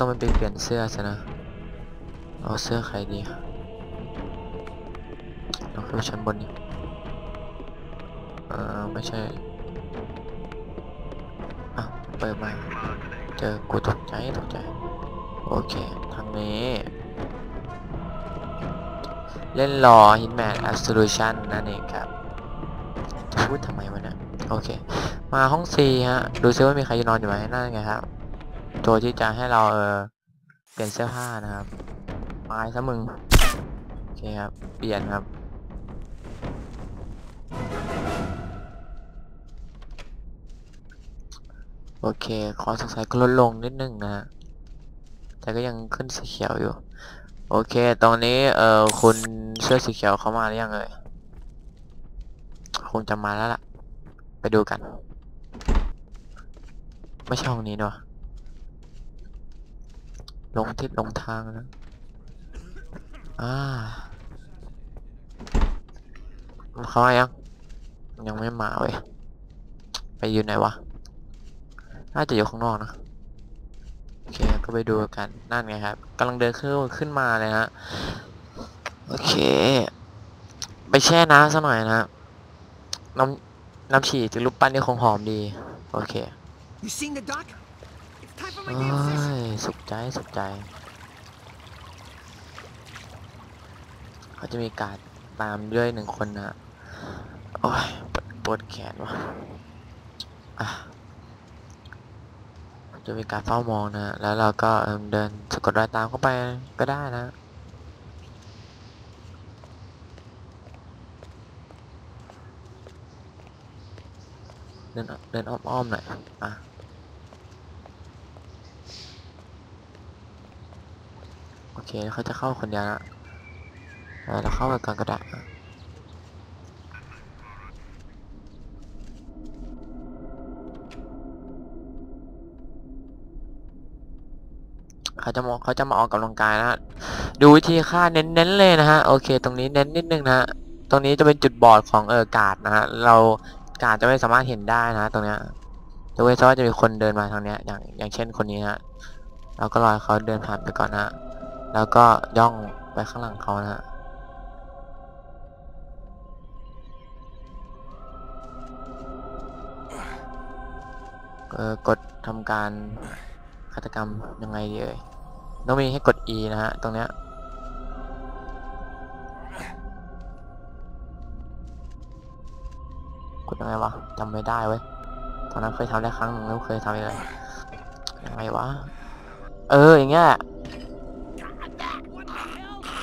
ต้องไปเปลี่ยนเสื้อซะนะ เอาเสื้อใครดีเราขึ้นชั้นบนนี่เออไม่ใช่อะเปิดมาเจอกูตกใจตกใจ โอเค ทางนี้ เล่นรอ Hitman Absolution นั่นเองครับ จะพูดทำไมวะเนี่ย โอเค มาห้อง C ฮะ ดูซิว่ามีใครนอนอยู่ไหมนั่นไงครับ โจทย์ที่จะให้เราเออเปลี่ยนเสื้อผ้านะครับไม้ซะมึง โอเคครับ เปลี่ยนครับ โอเคขอสงสัยก็ลดลงนิดนึงนะฮะ แต่ก็ยังขึ้นสีเขียวอยู่ โอเคตรงนี้เออคุณเสื้อสีเขียวเขามาหรือยังเอ่ยคงจะมาแล้วล่ะ ไปดูกัน ไม่ใช่ห้องนี้เนาะ ลงทิศลงทางนะอ่าเขามายังยังไม่มาเว้ยไปอยู่ไหนวะน่าจะอยู่ข้างนอกนะโอเคก็ไปดูกันนั่นไงครับกำลังเดินขึ้นขึ้นมาเลยฮะโอเค ไปแช่น้ำซะหน่อยนะน้ำน้ำฉี่จากรูปปั้นนี่คงหอมดี โอเค You seen the doc? โอ้ยสุขใจสุขใจ เขาจะมีการตามด้วยหนึ่งคนนะโอ้ยปวดปวดแขนวะอะจะมีการเฝ้ามองนะ แล้วเราก็เอิ่มเดินสะกดรอยตามเข้าไปก็ได้นะเดินเดินอ้อมๆหน่อย อะ โอเคเขาจะเข้าคนเดียวนะเออเราเข้าไปก่อนก็ได้เขาจะมองเขาจะมาออกกำลังกายนะฮะดูวิธีค่าเน้นๆเลยนะฮะโอเค ตรงนี้เน้นนิดนึงนะฮะตรงนี้จะเป็นจุดบอดของเออกาดนะฮะเรากาดจะไม่สามารถเห็นได้นะฮะตรงเนี้ยยกเว้นว่าจะมีคนเดินมาทางเนี้ยอย่างอย่างเช่นคนนี้ฮะเราก็รอเขาเดินผ่านไปก่อนนะ แล้วก็ย่องไปข้างหลังเขานะฮะเออกดทำการฆาตกรรมยังไงดีเอ่ยต้องมีให้กด E นะฮะ ตรงเนี้ยกดยังไงวะจำไม่ได้เว้ย ตอนนั้นเคยทำได้ครั้งหนึ่งแล้วเคยทำอะไรยังไงวะ เออ อย่างเงี้ย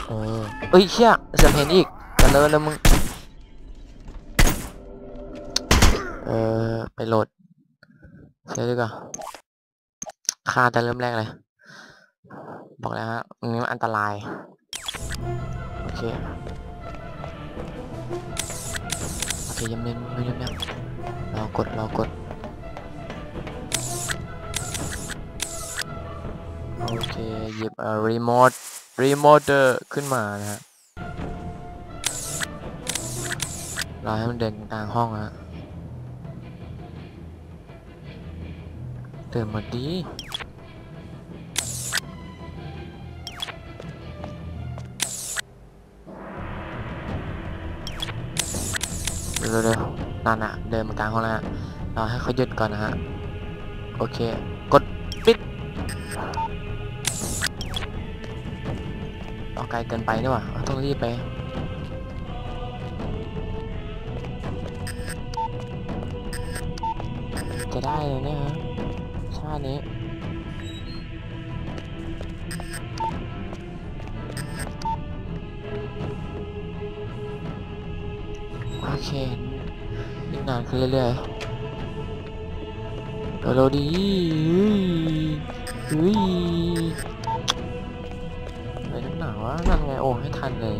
เออเอ้ยเชี่ยเสือเพนอีกจะเลิศแล้วมึง เออไปโหลดเสียดีกว่าค่าแต่เริ่มแรกเลย บอกแล้วฮะอันนี้มันอันตราย โอเค โอเคยังเล่นไม่เล่นยังรอกดรอกดโอเคหยิบเอ่อรีโมท รีโมเตอร์ขึ้นมานะฮะรอให้มันเดินกลางห้องนะฮะเดินมาดีเร็วๆนั่นอะเดินมากลางห้องแล้วรอให้เขาหยุดก่อนนะฮะ โอเค กดปิด เอาไกลเกินไปนี่หว่าต้องรีบไปจะได้เลยเนี่ยฮะชาตินี้โอเคยิ่งนานขึ้นเรื่อยๆเร็วๆดีเฮ้ย โอ้ให้ทันเลย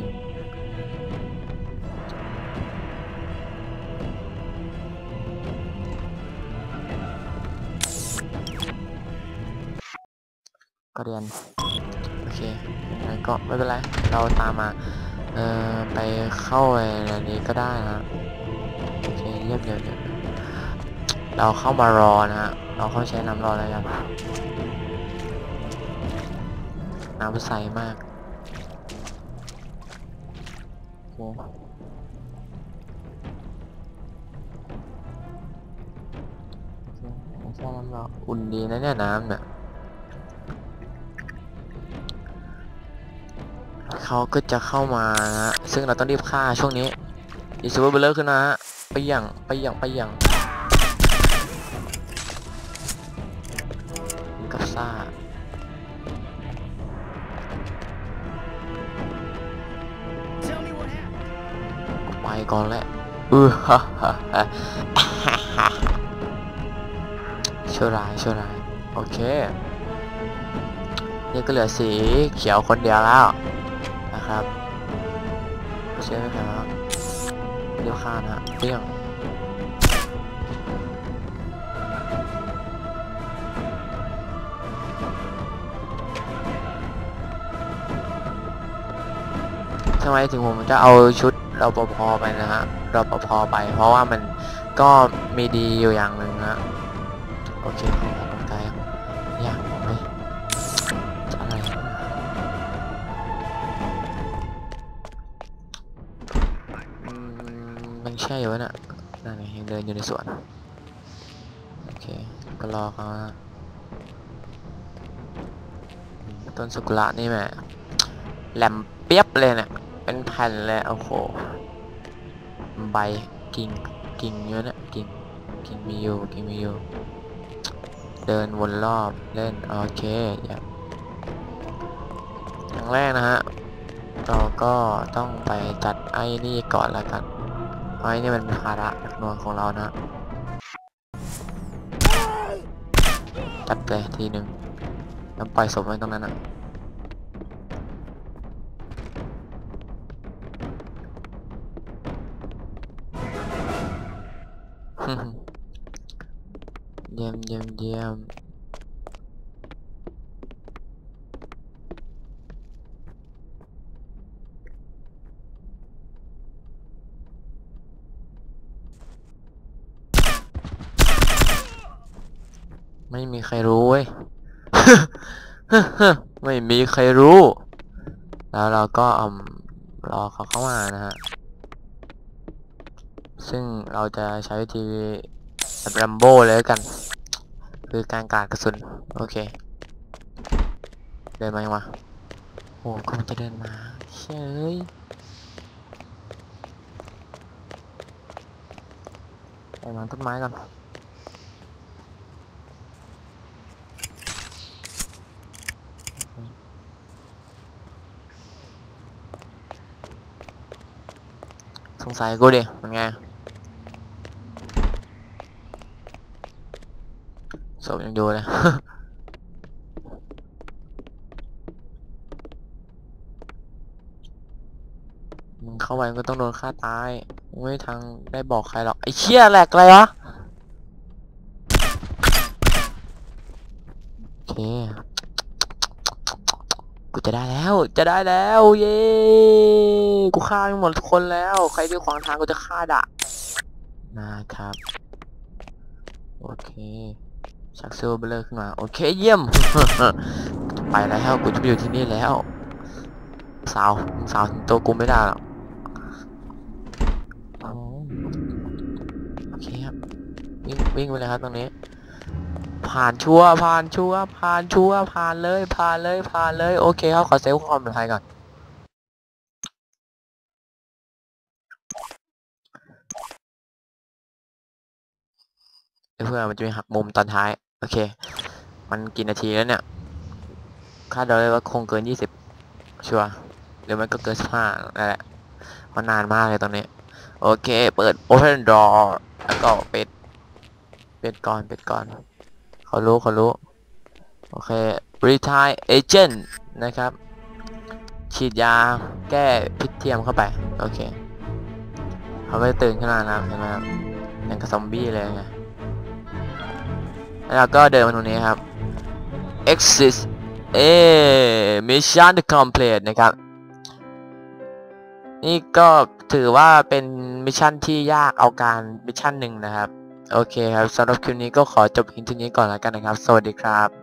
ก็เรียน โอเคยังไงก็ไม่เป็นไร เราตามมา เอ่อ ไปเข้าอ้อันนี้ก็ได้นะ โอเคเยี่ยมเยี่ยมเยี่ยมเราเข้ามารอนะฮะ เราเข้าใช้น้ำรอแล้วกันน้ำใสมาก โอ้ใช่น้ำเราอุ่นดีนะเนี่ยน้ำเนี่ยเขาก็จะเข้ามานะฮะซึ่งเราต้องรีบฆ่าช่วงนี้อีซูเปอร์เบลเลอร์ขึ้นมาฮะไปอย่างไปอย่างไปอย่าง ก่อนแหละเออฮ่าฮ่าฮ่าฮ่าชั่วร้ายชั่วร้ายโอเคนี่ก็เหลือสีเขียวคนเดียวแล้วนะครับใช่ไหมครับเดี๋ยวข้านะฮะเปรี้ยงทำไมถึงผมจะเอาชุด รปภไปนะฮะรปภไป เพราะว่ามันก็มีดีอยู่อย่างหนึ่งนะโอเคขอออกกำลังกายครับยากไหมอะไรนะมันใช่อยู่น่ะนั่นยังเดินอยู่ในสวนโอเคก็รอเขาต้นสุกุระนี่แม่แหลมเปียบเลยเนี่ย เป็นแผ่นเลยโอ้โห ใบกิ่งกิ่งเยอะนะกิ่งกิ่งมีอยู่กิ่งมีอยู่ เดินวนรอบเล่น โอเคอย่าอย่างแรกนะฮะ เราก็ต้องไปจัดไอ้นี่ก่อนล้วกันไอ้นี่มันเป็นภาระหนักหน่วงของเรานะจัดเลยทีหนึ่งแล้วปล่อยศพไว้ตรงนั้นอะ เยี่ยมเยี่ยมเยี่ยมไม่มีใครรู้เว้ยไม่มีใครรู้ แล้วเราก็อรอเขาเข้ามานะฮะ ซึ่งเราจะใช้วิธีแบบแรมโบ้เลยกัน คือการกาดกระสุน โอเค เดินมายังวะโอ้ก็มันจะเดินมาเชยไปวาต้นไม้ก่อนสงสัยกูดิมันไง พยังอยู่เลยมึงเข้าไปมึงก็ต้องโดนฆ่าตายมึงไม่มีทางได้บอกใครหรอกไอ้เชี่ยแหลกอะไรวะโอเคกูจะได้แล้ว จะได้แล้ว เย้กูฆ่าไปหมดทุกคนแล้ว ใครที่ขวางทางกูจะฆ่าดะนะครับ โอเค ชักเซิลเบลอขึ้นมา โอเคเยี่ยม ไปแล้วกูจะไปอยู่ที่นี่แล้ว สาวสาวถึงตัวกูไม่ได้หรอกโอเคครับ วิ่งวิ่งไปเลยครับตรงนี้ ผ่านชัวผ่านชัวผ่านชัวผ่านเลย ผ่านเลยผ่านเลย โอเคครับขอเซฟความปลอดภัยก่อน เพื่อมันจะมีหักมุมตอนท้าย โอเค มันกี่นาทีแล้วเนี่ย คาดเดาเลยว่าคงเกินยี่สิบชัวร์หรือมันก็เกินสิบห้านั่นแหละมันนานมากเลยตรงนี้ โอเค เปิด open door แล้วก็ปิดปิดก่อนปิดก่อนเขารู้เขารู้ โอเค retire agent นะครับ ฉีดยาแก้พิษเทียมเข้าไป โอเคเขาก็จะตื่นขึ้นมาแล้วเห็นไหมครับอย่างกับซอมบี้เลยไง แล้วเราก็เดินมาตรงนี้ครับ exit เอ mission complete นะครับ นี่ก็ถือว่าเป็นมิชชั่นที่ยากเอาการมิชชั่นหนึ่งนะครับ โอเคครับสำหรับคลิปนี้ก็ขอจบเพียงเท่านี้ก่อนแล้วกันนะครับ สวัสดีครับ